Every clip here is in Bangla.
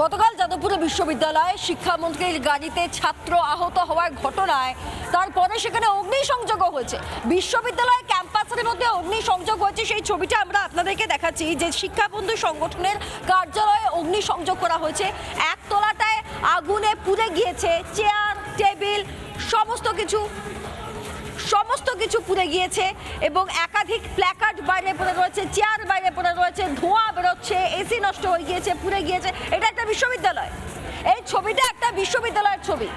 গতকাল যাদবপুরে বিশ্ববিদ্যালয়ে শিক্ষামন্ত্রীর গাড়িতে ছাত্র আহত হওয়ার ঘটনায় তারপরে সেখানে অগ্নিসংযোগও হয়েছে। বিশ্ববিদ্যালয় ক্যাম্পাসের মধ্যে অগ্নিসংযোগ হয়েছে, সেই ছবিটা আমরা আপনাদেরকে দেখাচ্ছি। যে শিক্ষাবন্ধু সংগঠনের কার্যালয়ে অগ্নিসংযোগ করা হয়েছে। একতলাটায় আগুনে পুড়ে গিয়েছে, চেয়ার, টেবিল, সমস্ত কিছু সমস্ত কিছু পুড়ে গিয়েছে এবং একাধিক প্ল্যাকার্ড বাইরে পড়ে রয়েছে, চেয়ার বাইরে পড়ে রয়েছে, ধোঁয়া বেরোচ্ছে এসি নষ্ট হয়ে গিয়েছে, পুড়ে গিয়েছে। এটা একটা বিশ্ববিদ্যালয়। এই ছবিটা একটা বিশ্ববিদ্যালয়ের ছবি।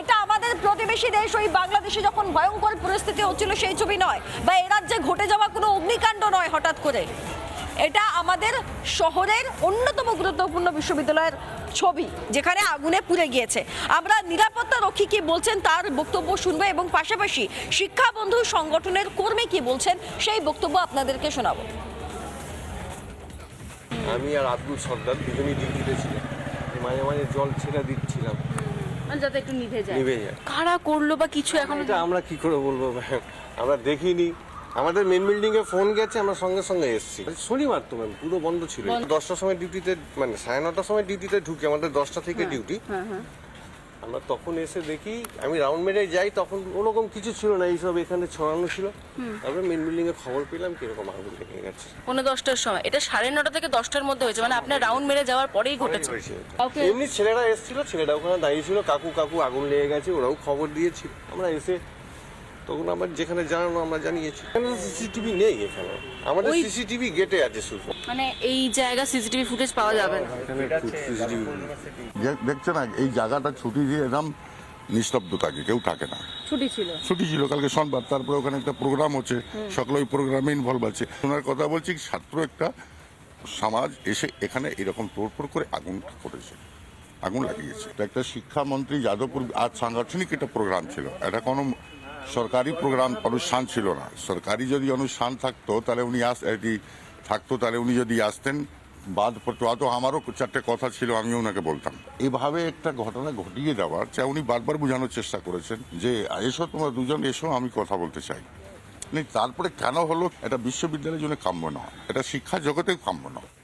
এটা আমাদের প্রতিবেশী দেশ, ওই বাংলাদেশে যখন ভয়ঙ্কর পরিস্থিতি হচ্ছিল, সেই ছবি নয়। বা এ রাজ্যে ঘটে যাওয়া কোনো অগ্নিকাণ্ড নয় হঠাৎ করে। এটা আমাদের শহরের অন্যতম গুরুত্বপূর্ণ বিশ্ববিদ্যালয়ের ছবি, যেখানে আগুনে পুড়ে গিয়েছে। আমরা নিরাপত্তা রক্ষী কি বলছেন, তার বক্তব্য শুনব এবং পাশাপাশি শিক্ষা বন্ধু সংগঠনের কর্মী কি বলছেন, সেই বক্তব্য আপনাদেরকে শোনাবো। আমি আর আব্দুল সর্দার দুজনেই ডিউটিতে ছিলাম। মাঝে মাঝে জল ছেড়ে দিচ্ছিলাম। মানে যাতে একটু নিভে যায়। নিভে যায়। কারা করল বা কিছু এখন আমরা কি করে বলব? আমরা দেখিনি। আমাদের মেন বিল্ডিং এ ফোন গেছে আমরা সঙ্গে সঙ্গে এসেছি। শনিবার তো ম্যাম পুরো বন্ধ ছিল। দশটার সময় ডিউটিতে মানে সাড়ে নটার সময় ডিউটিতে ঢুকি আমাদের দশটা থেকে ডিউটি আমরা তখন এসে দেখি আমি রাউন্ড মেরে যাই তখন ওরকম কিছু ছিল না এইসব এখানে ছড়ানো ছিল। তারপরে মেন বিল্ডিং এর খবর পেলাম কীরকম আগুন লেগে গেছে। পনেরো দশটার সময়। এটা সাড়ে নটা থেকে দশটার মধ্যে হয়েছে মানে আপনার রাউন্ড মেরে যাওয়ার পরেই ঘটেছে। এমনি ছেলেরা এসেছিল ছেলেরা ওখানে দাঁড়িয়ে ছিল কাকু কাকু আগুন লেগে গেছে ওরাও খবর দিয়েছিল। আমরা এসে তখন আমার যেখানে জানানো আমরা জানিয়েছি। এখানে সিসিটিভি নেই এখানে। আমাদের সিসিটিভি গেটে আছে শুধু। মানে এই জায়গা সিসিটিভি ফুটেজ পাওয়া যাবে না। দেখছে না এই জায়গাটা ছুটি দিয়ে এরকম নিস্তব্ধ থাকে কেউ থাকে না। ছুটি ছিল। ছুটি ছিল কালকে সোমবার তারপরে ওখানে একটা প্রোগ্রাম হচ্ছে সকলে ওই প্রোগ্রামে ইনভলভ আছে। ওনার কথা বলছি ছাত্র একটা সমাজ এসে এখানে এরকম তোড়ফোড় করে আগুন করেছে আগুন লাগিয়েছে। এটা একটা শিক্ষামন্ত্রী যাদবপুর আজ সাংগঠনিক একটা প্রোগ্রাম ছিল। এটা কোনো সরকারি প্রোগ্রাম অনুষ্ঠান ছিল না। সরকারি যদি অনুষ্ঠান থাকতো, তাহলে উনি আস, এটি থাকতো, তাহলে উনি যদি আসতেন, বাদ পড়তো। হয়তো আমারও চারটে কথা ছিল, আমি ওনাকে বলতাম। এভাবে একটা ঘটনা ঘটিয়ে দেওয়ার যা উনি বারবার বোঝানোর চেষ্টা করেছেন যে, এসো তোমরা দুজন, এসো, আমি কথা বলতে চাই। মানে তারপরে কেন হলো? এটা বিশ্ববিদ্যালয়ের জন্য কাম্য নয়। এটা শিক্ষা জগতেও কাম্য নয়।